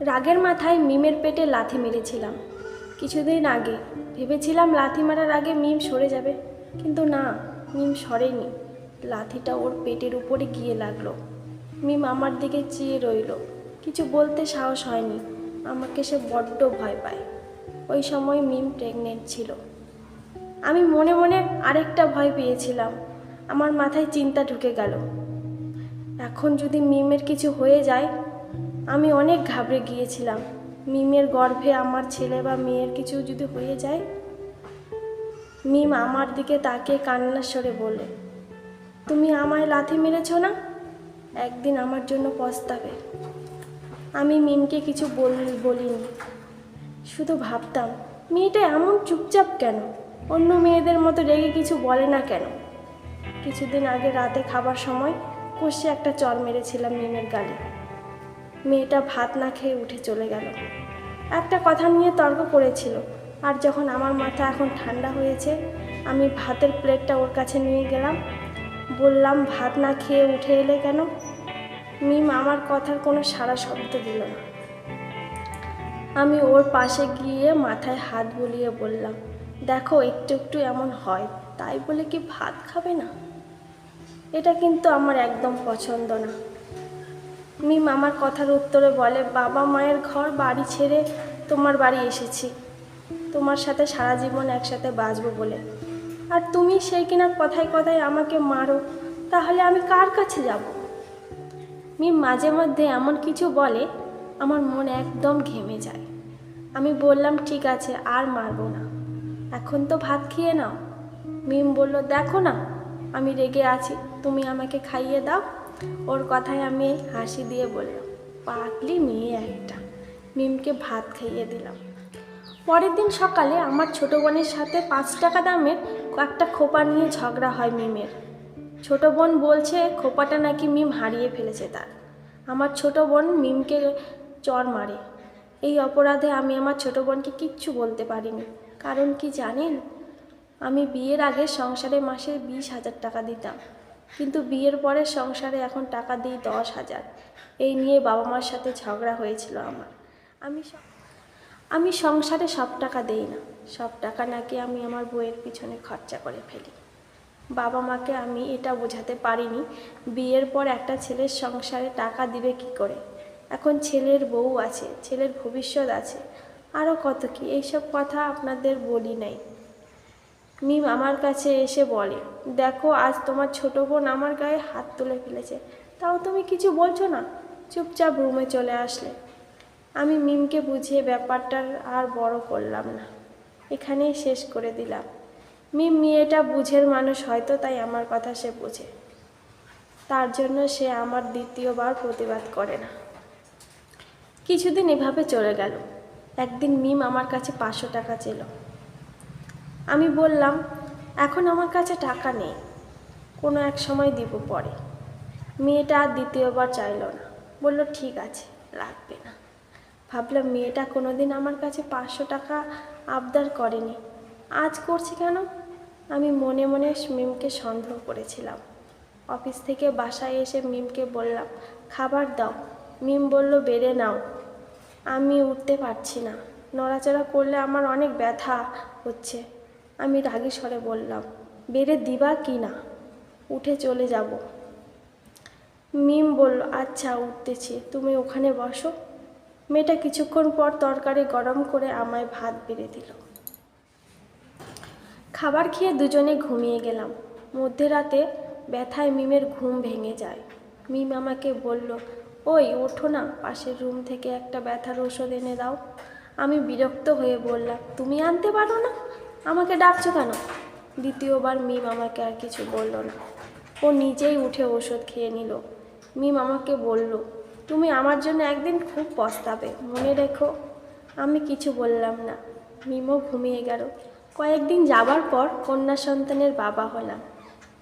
রাগের মাথায় মিমের পেটে লাথি মেরেছিলাম। কিছুদিন আগে ভেবেছিলাম লাথি মারার আগে মিম সরে যাবে, কিন্তু না, মিম সরেনি। লাথিটা ওর পেটের উপরে গিয়ে লাগল। মিম আমার দিকে চেয়ে রইল। কিছু বলতে সাহস হয়নি। আমাকে সে বড্ড ভয় পায়। ওই সময় মিম প্রেগনেন্ট ছিল। আমি মনে মনে আরেকটা ভয় পেয়েছিলাম। আমার মাথায় চিন্তা ঢুকে গেল। এখন যদি মিমের কিছু হয়ে যায় আমি অনেক ঘাবড়ে গিয়েছিলাম। মিমের গর্ভে আমার ছেলে বা মেয়ের কিছু যদি হয়ে যায়? মিম আমার দিকে তাকে কান্নার স্বরে বলে তুমি আমায় লাথি মেরেছ না? একদিন আমার জন্য পস্তাবে। আমি মিমকে কিছু বল, বলিনি। শুধু ভাবতাম, মেয়েটা এমন চুপচাপ কেন? অন্য মেয়েদের মতো রেগে কিছু বলে না কেন? কিছুদিন আগে রাতে খাবার সময় কষে একটা চর মেরেছিলাম মিমের গালে। মেয়েটা ভাত না খেয়ে উঠে চলে গেল। একটা কথা নিয়ে তর্ক করেছিল, আর যখন আমার মাথা এখন ঠান্ডা হয়েছে, আমি ভাতের প্লেটটা ওর কাছে নিয়ে গেলাম। বললাম, ভাত না খেয়ে উঠে এলে কেন? মিম আমার কথার কোনো সারা শব্দ দিল না। আমি ওর পাশে গিয়ে মাথায় হাত বুলিয়ে বললাম, দেখো, একটু একটু এমন হয়, তাই বলে কি ভাত খাবে না? এটা কিন্তু আমার একদম পছন্দ না। মিম আমার কথার উত্তরে বলে, বাবা মায়ের ঘর, বাড়ি ছেড়ে তোমার বাড়ি এসেছি। তোমার সাথে সারা জীবন একসাথে বাঁচবো বলে। আর তুমি সেই কিনা কথায় কথায় আমাকে মারো, তাহলে আমি কার কাছে যাব? মিম মাঝে মধ্যে এমন কিছু বলে, আমার মন একদম ঘেমে যায়। আমি বললাম, ঠিক আছে, আর মারবো না। এখন তো ভাত খেয়ে নাও। মিম বলল, দেখো না, আমি রেগে আছি, তুমি আমাকে খাইয়ে দাও। ওর কথায় আমি হাসি দিয়ে বললাম, পাগলি মেয়ে একটা। মিমকে ভাত খাইয়ে দিলাম। পরের দিন সকালে আমার ছোট বোনের সাথে পাঁচ টাকা দামের একটা খোপা নিয়ে ঝগড়া হয় মিমের। ছোট বোন বলছে, খোপাটা নাকি মিম হারিয়ে ফেলেছে তার। আমার ছোট বোন মিমকে চর মারে। এই অপরাধে আমি আমার ছোট বোনকে কিচ্ছু বলতে পারিনি। কারণ কি জানেন? আমি বিয়ের আগে সংসারে মাসে বিশ হাজার টাকা দিতাম। কিন্তু বিয়ের পরে সংসারে এখন টাকা দিই দশ হাজার। এই নিয়ে বাবা মার সাথে ঝগড়া হয়েছিল আমার। আমি আমি সংসারে সব টাকা দেই না। সব টাকা নাকি আমি আমার বইয়ের পিছনে খরচা করে ফেলি। বাবা মাকে আমি এটা বোঝাতে পারিনি। বিয়ের পর একটা ছেলের সংসারে টাকা দিবে কি করে? এখন ছেলের বউ আছে, ছেলের ভবিষ্যৎ আছে। আরও কত কি? এইসব কথা আপনাদের বলি নাই। মিম আমার কাছে এসে বলে, দেখো, আজ তোমার ছোট বোন আমার গায়ে হাত তুলে ফেলেছে। তাও তুমি কিছু বলছো না? চুপচাপ রুমে চলে আসলে। আমি মিমকে বুঝিয়ে ব্যাপারটার আর বড় করলাম না। এখানেই শেষ করে দিলাম। মিম মেয়েটা বুঝের মানুষ হয়তো তাই আমার কথা সে বোঝে। তার জন্য সে আমার দ্বিতীয়বার প্রতিবাদ করে না। কিছুদিন এভাবে চলে গেল। একদিন মিম আমার কাছে পাঁচশো টাকা ছিল আমি বললাম, এখন আমার কাছে টাকা নেই। কোনো এক সময় দিব পরে। মেয়েটা আর দ্বিতীয়বার চাইলো না। বলল, ঠিক আছে, লাগবে না। ভাবলাম, মেয়েটা কোনো দিন আমার কাছে পাঁচশো টাকা আবদার করেনি। আজ করছে কেন? আমি মনে মনে মিমকে সন্দেহ করেছিলাম। অফিস থেকে বাসায় এসে মিমকে বললাম, খাবার দাও। মিম বলল, বেড়ে নাও। আমি উঠতে পারছি না। নড়াচড়া করলে আমার অনেক ব্যথা হচ্ছে। আমি রাগী স্বরে বললাম, বেড়ে দিবা কি না? উঠে চলে যাব। মিম বলল আচ্ছা উঠতেছি। তুমি ওখানে বসো। মেয়েটা কিছুক্ষণ পর তরকারি গরম করে আমায় ভাত বেড়ে দিল। খাবার খেয়ে দুজনে ঘুমিয়ে গেলাম। মধ্যরাতে ব্যথায় মিমের ঘুম ভেঙে যায়। মিম আমাকে বলল, ওই, ওঠো না, পাশের রুম থেকে একটা ব্যথার ওষুধ এনে দাও। আমি বিরক্ত হয়ে বললাম, তুমি আনতে পারো না? আমাকে ডাকছো কেন? দ্বিতীয়বার মিম আমাকে আর কিছু বলল না। ও নিজেই উঠে ওষুধ খেয়ে নিল। মিম আমাকে বলল, তুমি আমার জন্য একদিন খুব পস্তাবে, মনে রেখো। আমি কিছু বললাম না। মিমও ঘুমিয়ে গেল। কয়েকদিন যাবার পর কন্যা সন্তানের বাবা হলাম।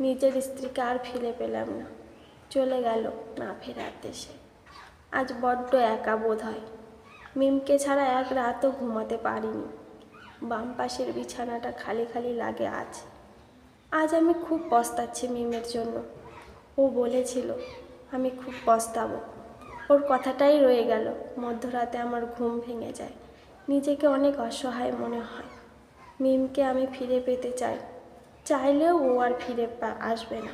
নিজের স্ত্রীকে আর ফিরে পেলাম না। চলে গেল না ফেরার দেশে আজ বড্ড একা বোধ হয়। মিমকে ছাড়া এক রাতও ঘুমাতে পারিনি। বাম পাশের বিছানাটা খালি খালি লাগে আজ। আজ আমি খুব পস্তাচ্ছি মিমের জন্য। ও বলেছিল, আমি খুব পস্তাবো। ওর কথাটাই রয়ে গেল, মধ্যরাতে আমার ঘুম ভেঙে যায়। নিজেকে অনেক অসহায় মনে হয়। মিমকে আমি ফিরে পেতে চাই। চাইলেও ও আর ফিরে আসবে না।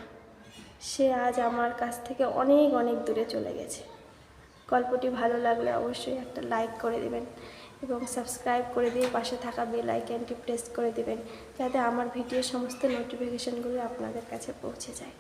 সে আজ আমার কাছ থেকে অনেক অনেক দূরে চলে গেছে। গল্পটি ভালো লাগলে অবশ্যই একটা লাইক করে দেবেন। এবং সাবস্ক্রাইব করে দিয়ে পাশে থাকা বেল আইকনটি প্রেস করে দেবেন, যাতে আমার ভিডিও সমস্ত নোটিফিকেশানগুলো আপনাদের কাছে পৌঁছে যায়।